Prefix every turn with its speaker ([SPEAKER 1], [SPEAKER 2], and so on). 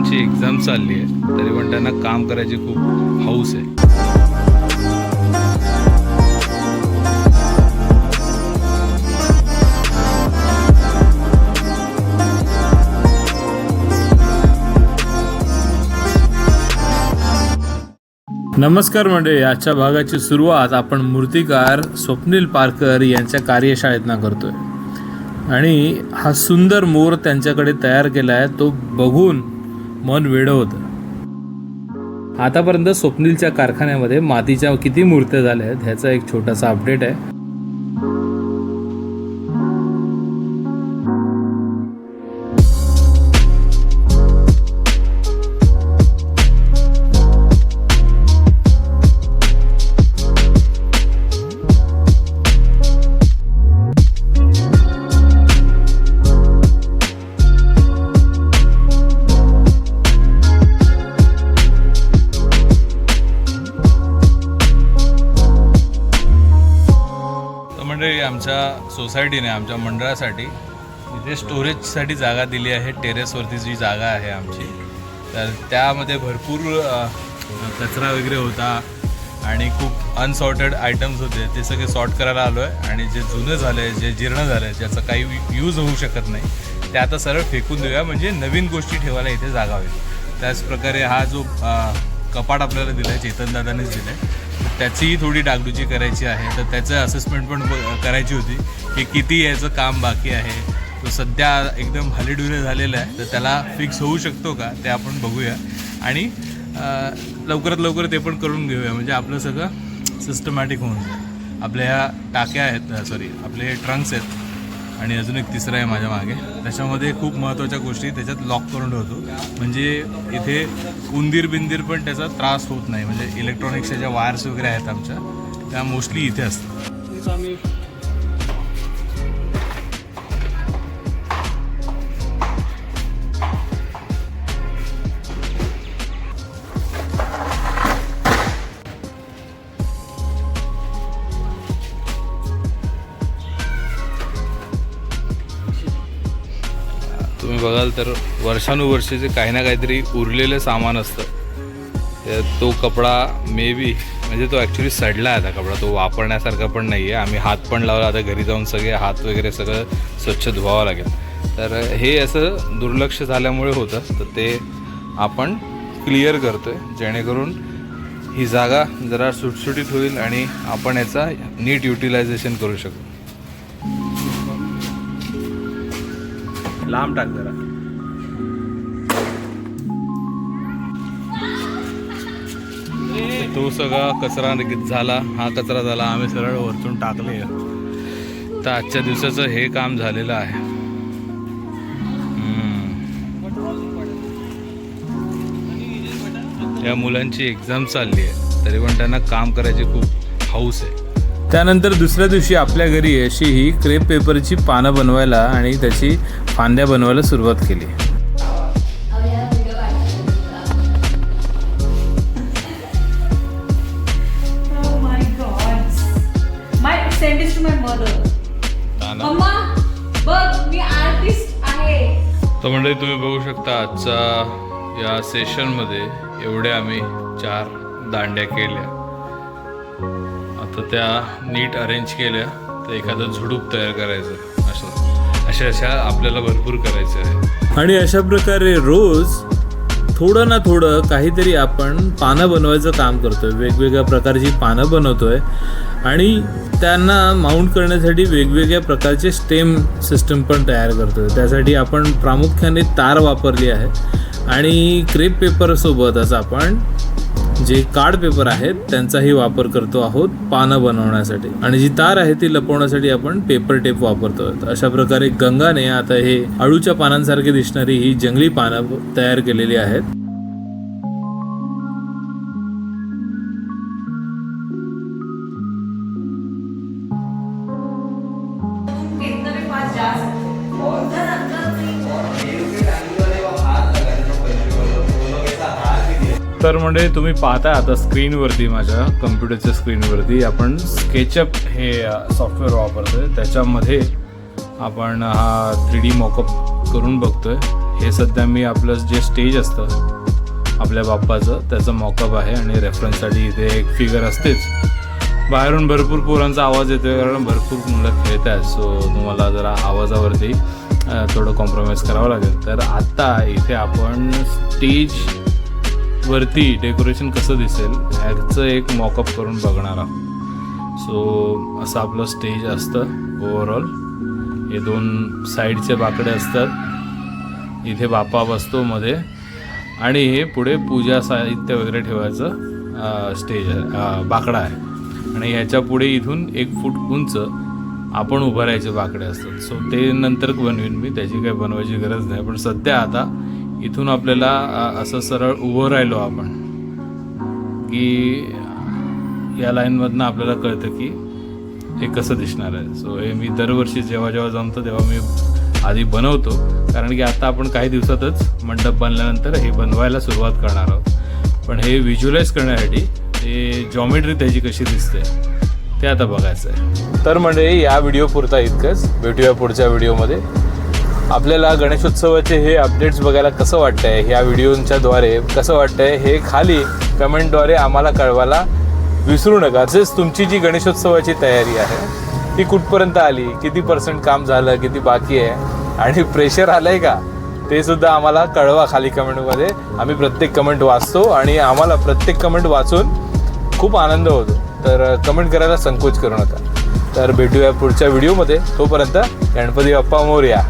[SPEAKER 1] मुलांची एक्झाम चालली आहे तरी पण त्यांना काम करायची खूप हौस आहे. नमस्कार मंडळी आजच्या भागाची सुरुवात आपण मूर्तिकार स्वप्नील पारकर यांच्या कार्यशाळेतनं करतोय. आणि हा सुंदर मोर त्यांच्याकडे तयार केला आहे तो बघून मन वेडं होतं. आतापर्यंत स्वप्नीलच्या कारखान्यामध्ये मातीच्या किती मूर्त्या झाल्या आहेत ह्याचा एक छोटासा अपडेट आहे. सोसायटीने आमच्या मंडळासाठी इथे स्टोरेजसाठी जागा दिली आहे. टेरेसवरती जी जागा आहे आमची. तर त्यामध्ये भरपूर कचरा वगैरे होता आणि खूप अनसॉर्टेड आयटम्स होते. ते सगळे सॉर्ट करायला आलो आहे आणि जे जुनं झालं आहे जे जीर्ण झालं आहे ज्याचा काही यूज होऊ शकत नाही ते आता सरळ फेकून देऊया. म्हणजे नवीन गोष्टी ठेवायला इथे जागा होईल त्याचप्रकारे हा जो कपाट आपल्याला दिला आहे चेतनदादानेच दिला आहे त्याचीही थोडी डागडुजी करायची आहे. तर त्याचं असेसमेंट पण करायची होती की किती याचं काम बाकी आहे. तो सध्या एकदम हलेडुले झालेला आहे. तर त्याला फिक्स होऊ शकतो का ते आपण बघूया. आणि लवकरात लवकर ते पण करून घेऊया. म्हणजे आपलं सगळं सिस्टमॅटिक होऊन जाईल. आपल्या ह्या टाक्या आहेत सॉरी आपले हे ट्रंक्स आहेत. आणि अजून एक तिसरा आहे माझ्या मागे. त्याच्यामध्ये खूप महत्त्वाच्या गोष्टी त्याच्यात लॉक करून ठेवतो. म्हणजे इथे उंदीर बिंदीर पण त्याचा त्रास होत नाही. म्हणजे इलेक्ट्रॉनिक्सच्या ज्या वायर्स वगैरे आहेत आमच्या त्या मोस्टली इथे असतात. तुम्ही बघाल तर वर्षानुवर्षीचे काही ना काहीतरी उरलेलं सामान असतं. तो कपडा मे बी म्हणजे तो ॲक्च्युली सडला आहे आता कपडा. तो वापरण्यासारखा पण नाही आहे आम्ही हात पण लावला आता घरी जाऊन सगळे हात वगैरे सगळं स्वच्छ धुवावं लागेल. तर हे असं दुर्लक्ष झाल्यामुळे होतं. तर ते आपण क्लिअर करतो आहे जेणेकरून ही जागा जरा सुटसुटीत होईल आणि आपण याचा नीट युटिलायझेशन करू शकू. लांब टाक जरा. तो सगळा कचरा निघित झाला हा कचरा झाला आम्ही सरळ वरतून टाकले. तर आजच्या दिवसाचं हे काम झालेलं आहे. या मुलांची एक्झाम चालली आहे तरी पण त्यांना काम करायची खूप हौस आहे. त्यानंतर दुसऱ्या दिवशी आपल्या घरी अशी ही क्रेप पेपरची पानं बनवायला आणि त्याची फांद्या बनवायला सुरुवात केली
[SPEAKER 2] Oh my god. My send this to my mother. मम्मा बघ मी आर्टिस्ट आहे
[SPEAKER 1] तर मंडळी तुम्ही बघू शकता आजचा या सेशनमध्ये एवढे आम्ही चार दांड्या केल्या तर त्या नीट अरेंज केल्या तर एखादं झुडूप तयार करायचं. असं अशा अशा आपल्याला भरपूर करायचं आहे. आणि अशा प्रकारे रोज थोडं ना थोडं काहीतरी आपण पानं बनवायचं काम करतोय. वेगवेगळ्या प्रकारची पानं बनवतोय. आणि त्यांना माउंट करण्यासाठी वेगवेगळ्या प्रकारचे स्टेम सिस्टम पण तयार करतोय. त्यासाठी आपण प्रामुख्याने तार वापरली आहे. आणि क्रेप पेपरसोबतच आपण जे कार्ड पेपर आहेत त्यांचाही वापर करतो आहोत पानं बनवण्यासाठी. आणि जी तार आहे ती लपवण्यासाठी आपण पेपर टेप वापरतो अशा प्रकारे गंगाने आता हे अळूच्या पानांसारखी दिसणारी ही जंगली पानं तयार केलेली आहेत. तर म्हणजे तुम्ही पाहता आता स्क्रीनवरती माझ्या कम्प्युटरच्या स्क्रीनवरती आपण स्केचअप हे सॉफ्टवेअर वापरतोय. त्याच्यामध्ये आपण हा थ्री डी मॉकअप करून बघतोय. हे सध्या मी आपलं जे स्टेज असतं आपल्या बाप्पाचं त्याचं मॉकअप आहे आणि रेफरन्ससाठी इथे एक फिगर असतेच. बाहेरून भरपूर पोरांचा आवाज येतोय कारण भरपूर मुलं खेळत आहेत. सो तुम्हाला जरा आवाजावरती थोडं कॉम्प्रोमाइज करावं लागेल. तर आत्ता इथे आपण स्टेज वरती डेकोरेशन कसं दिसेल ह्याचं एक मॉकअप करून बघणार आहोत. सो असं आपलं स्टेज असतं ओव्हरऑल हे दोन साईडचे बाकडे असतात. इथे बापा बसतो मध्ये. आणि हे पुढे पूजा साहित्य वगैरे ठेवायचं स्टेज आहे बाकडा आहे. आणि ह्याच्या पुढे इथून एक फूट उंच आपण उभं राहायचे बाकडे असतात. सो ते नंतर बनवीन मी त्याची काही बनवायची गरज नाही. पण सध्या आता इथून आपल्याला असं सरळ उभं राहिलो आपण की या लाईनमधनं आपल्याला कळतं की हे कसं दिसणार आहे. सो हे मी दरवर्षी जेव्हा जेव्हा जमतो तेव्हा मी आधी बनवतो. कारण की आता आपण काही दिवसातच मंडप बनल्यानंतर हे बनवायला सुरुवात करणार आहोत. पण हे व्हिज्युलाइज करण्यासाठी ते जॉमेट्री त्याची कशी दिसते ते आता बघायचं आहे. तर म्हणजे या व्हिडिओ पुरता इतकंच. भेटूया पुढच्या व्हिडिओमध्ये आपल्याला गणेशोत्सवाचे हे अपडेट्स बघायला कसं वाटतंय ह्या व्हिडिओंच्याद्वारे कसं वाटतंय हे खाली कमेंटद्वारे आम्हाला कळवायला विसरू नका. तसेच तुमची जी गणेशोत्सवाची तयारी आहे ती कुठपर्यंत आली किती पर्सेंट काम झालं किती बाकी आहे आणि प्रेशर आलंय का ते सुद्धा आम्हाला कळवा खाली कमेंटमध्ये आम्ही प्रत्येक कमेंट वाचतो आणि आम्हाला प्रत्येक कमेंट वाचून खूप आनंद होतो. तर कमेंट करायला संकोच करू नका. तर भेटूया पुढच्या व्हिडिओमध्ये तोपर्यंत गणपती बाप्पा मोर्या.